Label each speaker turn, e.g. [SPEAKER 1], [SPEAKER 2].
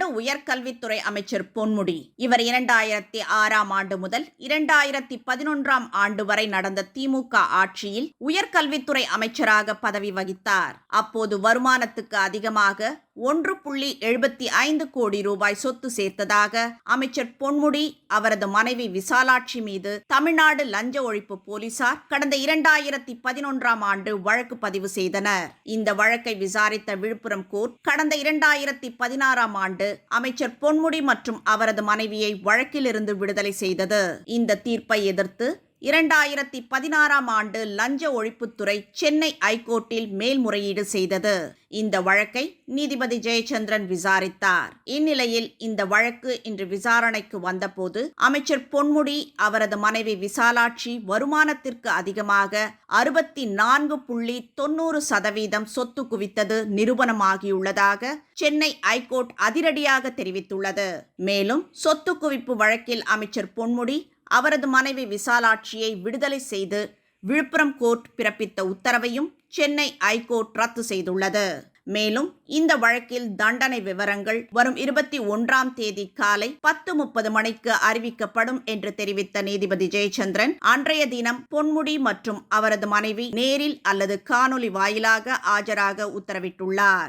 [SPEAKER 1] தமிழ்நாடு உயர்கல்வித்துறை அமைச்சர் பொன்முடி. இவர் இரண்டாயிரத்தி ஆறாம் ஆண்டு முதல் இரண்டாயிரத்தி பதினொன்றாம் ஆண்டு வரை நடந்த திமுக ஆட்சியில் உயர்கல்வித்துறை அமைச்சராக பதவி வகித்தார். அப்போது வருமானத்துக்கு அதிகமாக ஒன்று புள்ளி எழுபத்தி ஐந்து கோடி ரூபாய் சொத்து சேர்த்ததாக அமைச்சர் பொன்முடி அவரது மனைவி விசாலாட்சி மீது தமிழ்நாடு லஞ்ச ஒழிப்பு போலீசார் கடந்த இரண்டாயிரத்தி பதினொன்றாம் ஆண்டு வழக்கு பதிவு செய்தனர். இந்த வழக்கை விசாரித்த விழுப்புரம் கோர்ட் கடந்த இரண்டாயிரத்தி பதினாறாம் ஆண்டு அமைச்சர் பொன்முடி மற்றும் அவரது மனைவியை வழக்கிலிருந்து விடுதலை செய்தது. இந்த தீர்ப்பை எதிர்த்து இரண்டாயிரத்தி பதினாறாம் ஆண்டு லஞ்ச ஒழிப்புத்துறை சென்னை ஐகோர்ட்டில் மேல்முறையீடு செய்தது. இந்த வழக்கை நீதிபதி ஜெயச்சந்திரன் விசாரித்தார். இந்நிலையில் இந்த வழக்கு இன்று விசாரணைக்கு வந்தபோது அமைச்சர் பொன்முடி அவரது மனைவி விசாலாட்சி வருமானத்திற்கு அதிகமாக அறுபத்தி நான்கு புள்ளி தொண்ணூறு சதவீதம் சொத்து குவித்தது நிரூபணமாகியுள்ளதாக சென்னை ஐகோர்ட் அதிரடியாக தெரிவித்துள்ளது. மேலும் சொத்து குவிப்பு வழக்கில் அமைச்சர் பொன்முடி அவரது மனைவி விசாலாட்சியை விடுதலை செய்து விழுப்புரம் கோர்ட் பிறப்பித்த உத்தரவையும் சென்னை ஐகோர்ட் ரத்து செய்துள்ளது. மேலும் இந்த வழக்கில் தண்டனை விவரங்கள் வரும் இருபத்தி ஒன்றாம் தேதி காலை பத்து முப்பது மணிக்கு அறிவிக்கப்படும் என்று தெரிவித்த நீதிபதி ஜெயச்சந்திரன் அன்றைய தினம் பொன்முடி மற்றும் அவரது மனைவி நேரில் அல்லது காணொலி வாயிலாக ஆஜராக உத்தரவிட்டுள்ளார்.